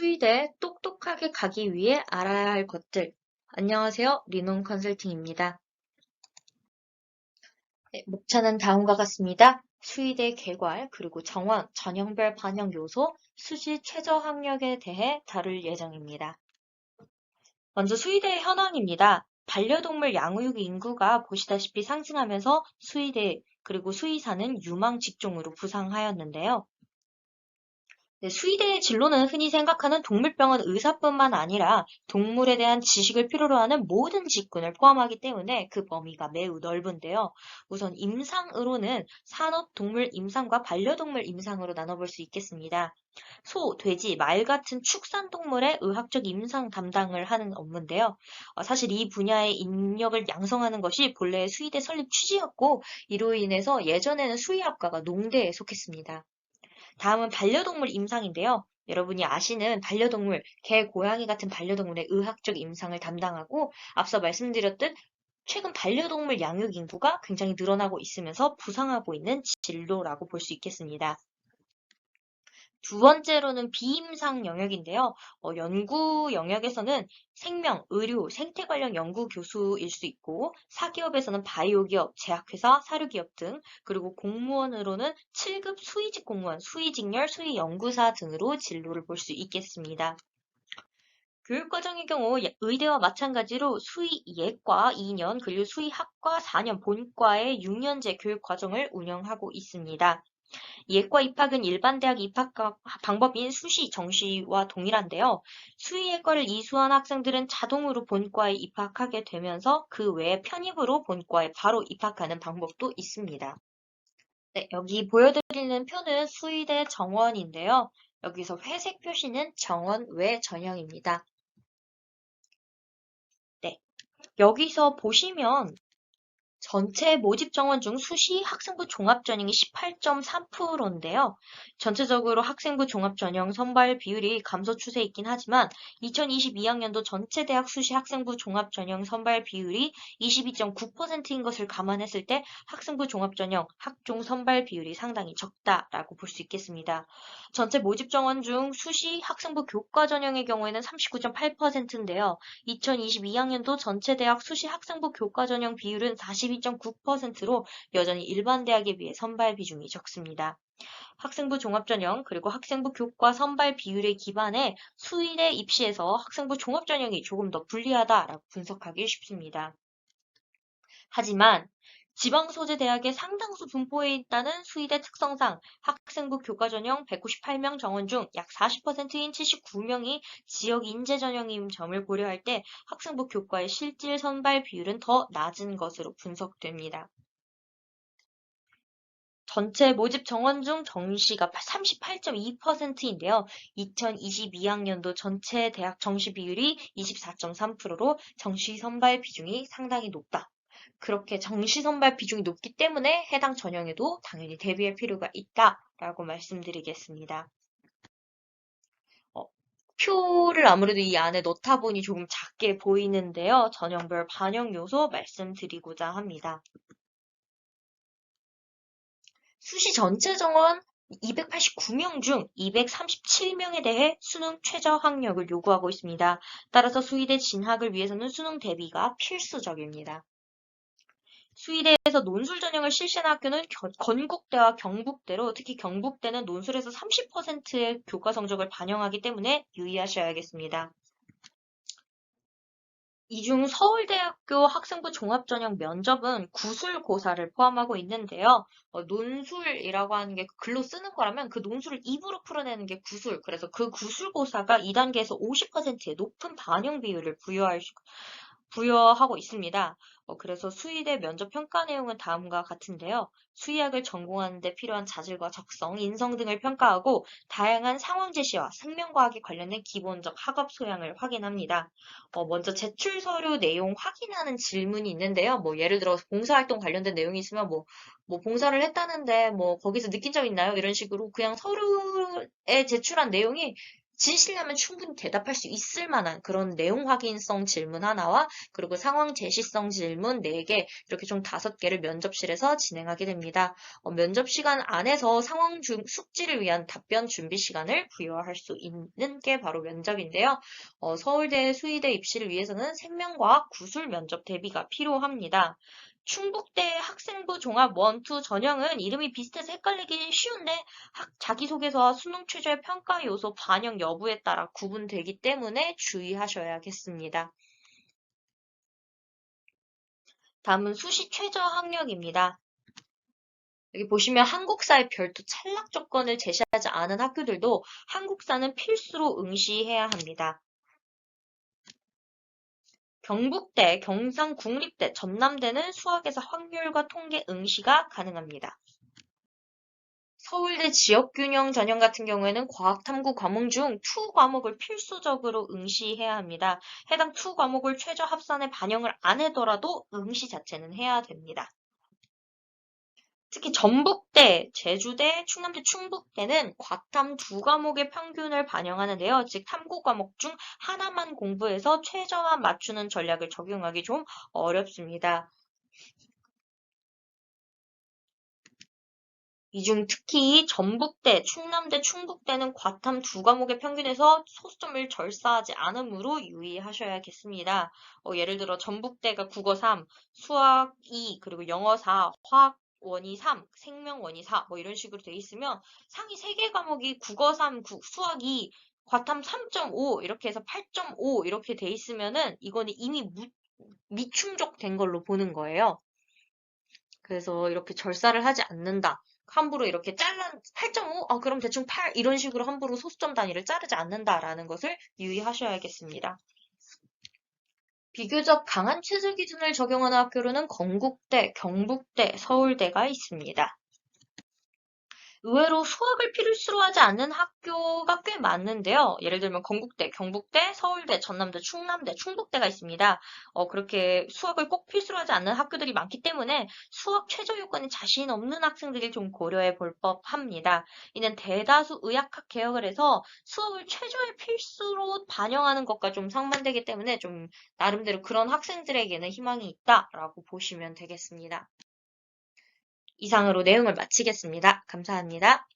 수의대 똑똑하게 가기 위해 알아야 할 것들. 안녕하세요. 리논 컨설팅입니다. 네, 목차는 다음과 같습니다. 수의대 개괄, 그리고 정원, 전형별 반영 요소, 수시 최저 학력에 대해 다룰 예정입니다. 먼저 수의대 현황입니다. 반려동물 양육 인구가 보시다시피 상승하면서 수의대 그리고 수의사는 유망 직종으로 부상하였는데요. 네, 수의대의 진로는 흔히 생각하는 동물병원 의사뿐만 아니라 동물에 대한 지식을 필요로 하는 모든 직군을 포함하기 때문에 그 범위가 매우 넓은데요. 우선 임상으로는 산업 동물 임상과 반려동물 임상으로 나눠볼 수 있겠습니다. 소, 돼지, 말 같은 축산 동물의 의학적 임상 담당을 하는 업무인데요. 어, 사실 이 분야의 인력을 양성하는 것이 본래 수의대 설립 취지였고 이로 인해서 예전에는 수의학과가 농대에 속했습니다. 다음은 반려동물 임상인데요. 여러분이 아시는 반려동물, 개, 고양이 같은 반려동물의 의학적 임상을 담당하고 앞서 말씀드렸듯 최근 반려동물 양육 인구가 굉장히 늘어나고 있으면서 부상하고 있는 진로라고 볼 수 있겠습니다. 두 번째로는 비임상 영역인데요. 어, 연구 영역에서는 생명, 의료, 생태 관련 연구 교수일 수 있고 사기업에서는 바이오 기업, 제약회사, 사료기업 등 그리고 공무원으로는 7급 수의직 공무원, 수의직렬, 수의연구사 등으로 진로를 볼 수 있겠습니다. 교육과정의 경우 의대와 마찬가지로 수의예과 2년 그리고 수의학과 4년 본과의 6년제 교육과정을 운영하고 있습니다. 예과 입학은 일반 대학 입학 방법인 수시, 정시와 동일한데요. 수의 예과를 이수한 학생들은 자동으로 본과에 입학하게 되면서 그 외에 편입으로 본과에 바로 입학하는 방법도 있습니다. 네, 여기 보여드리는 표는 수의대 정원인데요. 여기서 회색 표시는 정원 외 전형입니다. 네, 여기서 보시면 전체 모집 정원 중 수시 학생부 종합 전형이 18.3%인데요. 전체적으로 학생부 종합 전형 선발 비율이 감소 추세에 있긴 하지만 2022학년도 전체 대학 수시 학생부 종합 전형 선발 비율이 22.9%인 것을 감안했을 때 학생부 종합 전형 학종 선발 비율이 상당히 적다라고 볼 수 있겠습니다. 전체 모집 정원 중 수시 학생부 교과 전형의 경우에는 39.8%인데요. 2022학년도 전체 대학 수시 학생부 교과 전형 비율은 40 12.9%로 여전히 일반 대학에 비해 선발 비중이 적습니다. 학생부 종합전형 그리고 학생부 교과 선발 비율에 기반해 수의대 입시에서 학생부 종합전형이 조금 더 불리하다라고 분석하기 쉽습니다. 하지만 지방 소재 대학의 상당수 분포에 있다는 수의대 특성상 학생부 교과 전형 198명 정원 중 약 40%인 79명이 지역 인재 전형인 점을 고려할 때 학생부 교과의 실질 선발 비율은 더 낮은 것으로 분석됩니다. 전체 모집 정원 중 정시가 38.2%인데요. 2022학년도 전체 대학 정시 비율이 24.3%로 정시 선발 비중이 상당히 높다. 그렇게 정시 선발 비중이 높기 때문에 해당 전형에도 당연히 대비할 필요가 있다라고 말씀드리겠습니다. 어, 표를 아무래도 이 안에 넣다 보니 조금 작게 보이는데요. 전형별 반영 요소 말씀드리고자 합니다. 수시 전체 정원 289명 중 237명에 대해 수능 최저 학력을 요구하고 있습니다. 따라서 수의대 진학을 위해서는 수능 대비가 필수적입니다. 수의대에서 논술 전형을 실시하는 학교는 건국대와 경북대로 특히 경북대는 논술에서 30%의 교과 성적을 반영하기 때문에 유의하셔야겠습니다. 이중 서울대학교 학생부 종합전형 면접은 구술고사를 포함하고 있는데요. 어, 논술이라고 하는 게 글로 쓰는 거라면 그 논술을 입으로 풀어내는 게 구술. 그래서 그 구술고사가 2단계에서 50%의 높은 반영 비율을 부여할 수, 부여하고 있습니다. 어, 그래서 수의대 면접 평가 내용은 다음과 같은데요. 수의학을 전공하는 데 필요한 자질과 적성, 인성 등을 평가하고 다양한 상황 제시와 생명과학에 관련된 기본적 학업 소양을 확인합니다. 어, 먼저 제출 서류 내용 확인하는 질문이 있는데요. 뭐 예를 들어 봉사활동 관련된 내용이 있으면 뭐, 뭐 봉사를 했다는데 뭐 거기서 느낀 점 있나요? 이런 식으로 그냥 서류에 제출한 내용이 진실이라면 충분히 대답할 수 있을 만한 그런 내용 확인성 질문 하나와 그리고 상황 제시성 질문 4개 이렇게 총 5개를 면접실에서 진행하게 됩니다. 어, 면접 시간 안에서 상황 중 숙지를 위한 답변 준비 시간을 부여할 수 있는 게 바로 면접인데요. 어, 서울대 수의대 입시를 위해서는 생명과학 구술 면접 대비가 필요합니다. 충북대 학생부 종합 원투 전형은 이름이 비슷해서 헷갈리기 쉬운데 학- 자기소개서와 수능 최저의 평가 요소 반영 여부에 따라 구분되기 때문에 주의하셔야겠습니다. 다음은 수시 최저 학력입니다. 여기 보시면 한국사의 별도 찬락 조건을 제시하지 않은 학교들도 한국사는 필수로 응시해야 합니다. 경북대, 경상국립대, 전남대는 수학에서 확률과 통계 응시가 가능합니다. 서울대 지역균형 전형 같은 경우에는 과학탐구 과목 중 투 과목을 필수적으로 응시해야 합니다. 해당 투 과목을 최저 합산에 반영을 안 하더라도 응시 자체는 해야 됩니다. 특히 전북대, 제주대, 충남대, 충북대는 과탐 두 과목의 평균을 반영하는데요. 즉 탐구 과목 중 하나만 공부해서 최저만 맞추는 전략을 적용하기 좀 어렵습니다. 이중 특히 전북대, 충남대, 충북대는 과탐 두 과목의 평균에서 소수점을 절사하지 않으므로 유의하셔야겠습니다. 어, 예를 들어 전북대가 국어 3, 수학 2, 그리고 영어 4, 화학 원이 3, 생명 원이 4, 뭐 이런 식으로 돼 있으면 상위 3개 과목이 국어 3, 국, 수학 2, 과탐 3.5 이렇게 해서 8.5 이렇게 돼 있으면은 이거는 이미 무, 미충족된 걸로 보는 거예요. 그래서 이렇게 절사를 하지 않는다. 함부로 이렇게 잘라 8.5? 아, 그럼 대충 8 이런 식으로 함부로 소수점 단위를 자르지 않는다라는 것을 유의하셔야겠습니다. 비교적 강한 최저 기준을 적용하는 학교로는 건국대, 경북대, 서울대가 있습니다. 의외로 수학을 필수로 하지 않는 학교가 꽤 많은데요. 예를 들면 건국대, 경북대, 서울대, 전남대, 충남대, 충북대가 있습니다. 어, 그렇게 수학을 꼭 필수로 하지 않는 학교들이 많기 때문에 수학 최저 요건에 자신 없는 학생들이 좀 고려해 볼 법합니다. 이는 대다수 의학학 개혁을 해서 수학을 최저의 필수로 반영하는 것과 좀 상반되기 때문에 좀 나름대로 그런 학생들에게는 희망이 있다라고 보시면 되겠습니다. 이상으로 내용을 마치겠습니다. 감사합니다.